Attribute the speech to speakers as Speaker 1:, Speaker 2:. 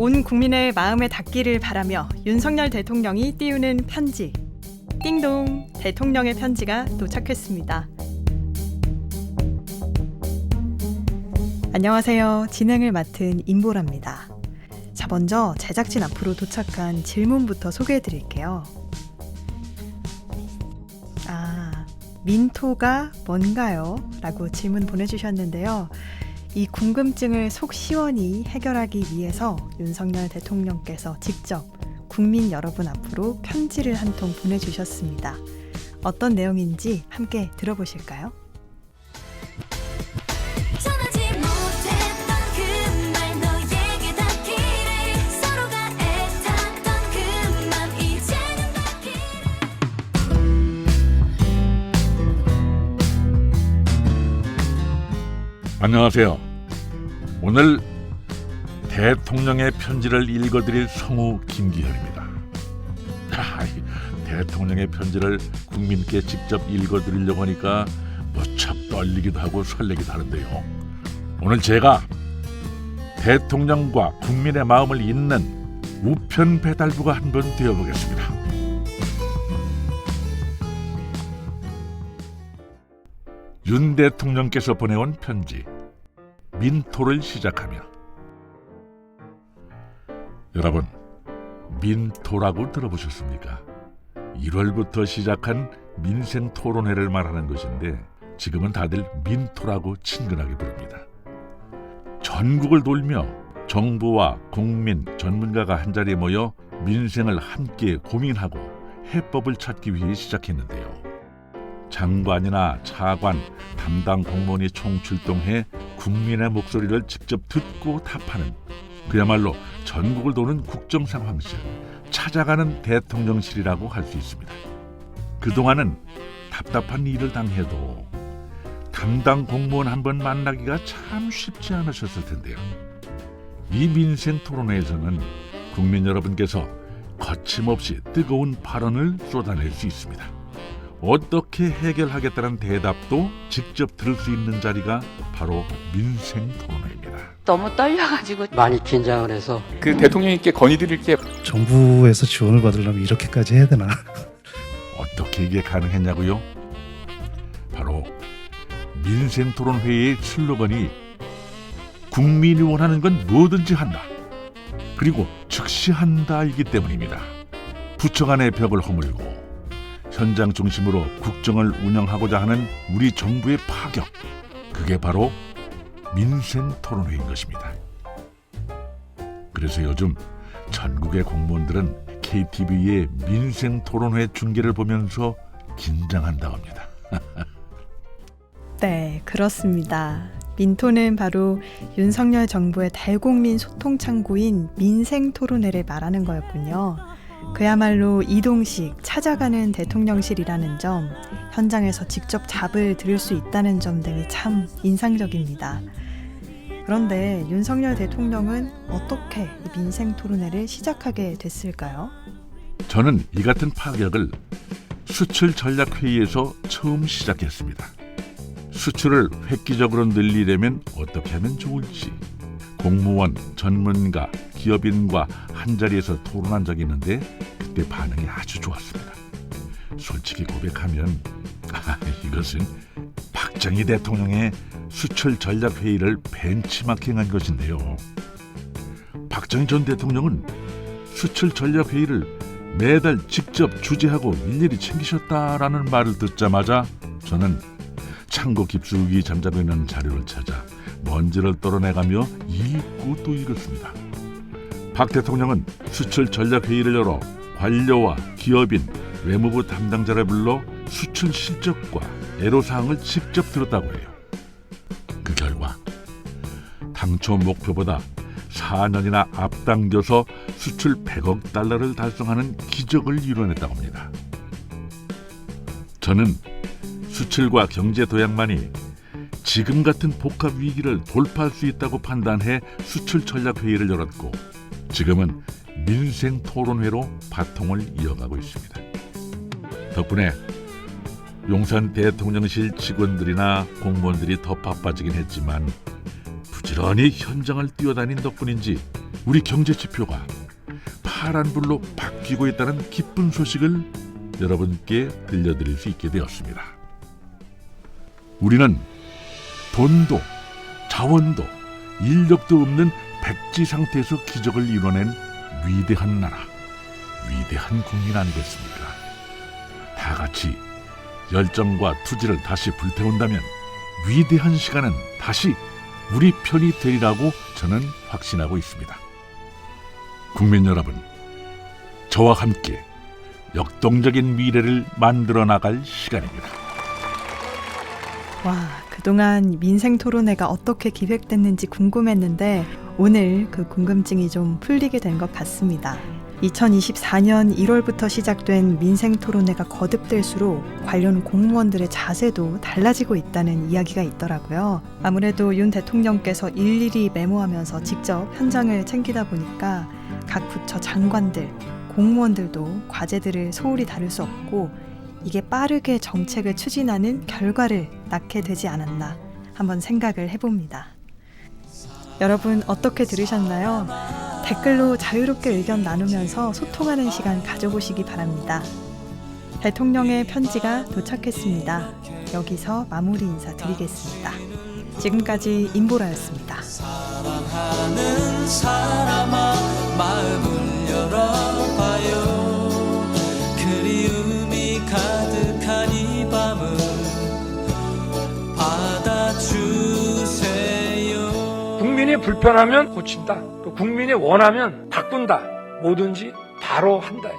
Speaker 1: 온 국민의 마음에 닿기를 바라며 윤석열 대통령이 띄우는 편지. 띵동 대통령의 편지가 도착했습니다. 안녕하세요. 진행을 맡은 임보라입니다. 자, 먼저 제작진 앞으로 도착한 질문부터 소개해 드릴게요. 아, 민토가 뭔가요? 라고 질문 보내주셨는데요. 이 궁금증을 속 시원히 해결하기 위해서 윤석열 대통령께서 직접 국민 여러분 앞으로 편지를 한 통 보내주셨습니다. 어떤 내용인지 함께 들어보실까요?
Speaker 2: 안녕하세요. 오늘 대통령의 편지를 읽어드릴 성우 김기현입니다. 대통령의 편지를 국민께 직접 읽어드리려고 하니까 무척 떨리기도 하고 설레기도 하는데요. 오늘 제가 대통령과 국민의 마음을 잇는 우편 배달부가 한 번 되어보겠습니다. 윤 대통령께서 보내온 편지 민토를 시작하며 여러분 민토라고 들어보셨습니까? 1월부터 시작한 민생 토론회를 말하는 것인데 지금은 다들 민토라고 친근하게 부릅니다. 전국을 돌며 정부와 국민, 전문가가 한자리에 모여 민생을 함께 고민하고 해법을 찾기 위해 시작했는데요. 장관이나 차관, 담당 공무원이 총출동해 국민의 목소리를 직접 듣고 답하는 그야말로 전국을 도는 국정상황실, 찾아가는 대통령실이라고 할 수 있습니다. 그동안은 답답한 일을 당해도 담당 공무원 한 번 만나기가 참 쉽지 않으셨을 텐데요. 이 민생 토론회에서는 국민 여러분께서 거침없이 뜨거운 발언을 쏟아낼 수 있습니다. 어떻게 해결하겠다는 대답도 직접 들을 수 있는 자리가 바로 민생 토론회입니다.
Speaker 3: 너무 떨려가지고
Speaker 4: 많이 긴장을 해서
Speaker 5: 그 대통령님께 건의드릴 게
Speaker 6: 정부에서 지원을 받으려면 이렇게까지 해야 되나?
Speaker 2: 어떻게 이게 가능했냐고요? 바로 민생 토론회의 슬로건이 국민이 원하는 건 뭐든지 한다. 그리고 즉시 한다이기 때문입니다. 부처 간의 벽을 허물고 현장 중심으로 국정을 운영하고자 하는 우리 정부의 파격. 그게 바로 민생 토론회인 것입니다. 그래서 요즘 전국의 공무원들은 KTV의 민생 토론회 중계를 보면서 긴장한다고 합니다.
Speaker 1: 네, 그렇습니다. 민토는 바로 윤석열 정부의 대국민 소통 창구인 민생 토론회를 말하는 거였군요. 그야말로 이동식 찾아가는 대통령실이라는 점, 현장에서 직접 답을 들을 수 있다는 점 등이 참 인상적입니다. 그런데 윤석열 대통령은 어떻게 이 민생 토론회를 시작하게 됐을까요?
Speaker 2: 저는 이 같은 파격을 수출 전략 회의에서 처음 시작했습니다. 수출을 획기적으로 늘리려면 어떻게 하면 좋을지 공무원, 전문가, 기업인과 한 자리에서 토론한 적이 있는데 그때 반응이 아주 좋았습니다. 솔직히 고백하면 아, 이것은 박정희 대통령의 수출 전략 회의를 벤치마킹한 것인데요. 박정희 전 대통령은 수출 전략 회의를 매달 직접 주재하고 일일이 챙기셨다라는 말을 듣자마자 저는 창고 깊숙이 잠자고 있는 자료를 찾아 먼지를 떨어내가며 읽고 또 읽었습니다. 박 대통령은 수출 전략 회의를 열어 관료와 기업인, 외무부 담당자를 불러 수출 실적과 애로 사항을 직접 들었다고 해요. 그 결과 당초 목표보다 4년이나 앞당겨서 수출 100억 달러를 달성하는 기적을 이뤄냈다고 합니다. 저는 수출과 경제 도약만이 지금 같은 복합 위기를 돌파할 수 있다고 판단해 수출 전략 회의를 열었고 지금은 민생 토론회로 바통을 이어가고 있습니다. 덕분에 용산 대통령실 직원들이나 공무원들이 더 바빠지긴 했지만 부지런히 현장을 뛰어다닌 덕분인지 우리 경제 지표가 파란불로 바뀌고 있다는 기쁜 소식을 여러분께 들려드릴 수 있게 되었습니다. 우리는 돈도 자원도 인력도 없는 백지 상태에서 기적을 이뤄낸 위대한 나라, 위대한 국민 아니겠습니까? 다 같이 열정과 투지를 다시 불태운다면 위대한 시간은 다시 우리 편이 되리라고 저는 확신하고 있습니다. 국민 여러분, 저와 함께 역동적인 미래를 만들어 나갈 시간입니다.
Speaker 1: 와, 그동안 민생 토론회가 어떻게 기획됐는지 궁금했는데 오늘 그 궁금증이 좀 풀리게 된 것 같습니다. 2024년 1월부터 시작된 민생 토론회가 거듭될수록 관련 공무원들의 자세도 달라지고 있다는 이야기가 있더라고요. 아무래도 윤 대통령께서 일일이 메모하면서 직접 현장을 챙기다 보니까 각 부처 장관들, 공무원들도 과제들을 소홀히 다룰 수 없고 이게 빠르게 정책을 추진하는 결과를 낳게 되지 않았나 한번 생각을 해봅니다. 여러분 어떻게 들으셨나요? 댓글로 자유롭게 의견 나누면서 소통하는 시간 가져보시기 바랍니다. 대통령의 편지가 도착했습니다. 여기서 마무리 인사 드리겠습니다. 지금까지 임보라였습니다.
Speaker 3: 사랑하는 사람아 마음을 열어
Speaker 4: 불편하면 고친다. 또 국민이 원하면 바꾼다. 뭐든지 바로 한다.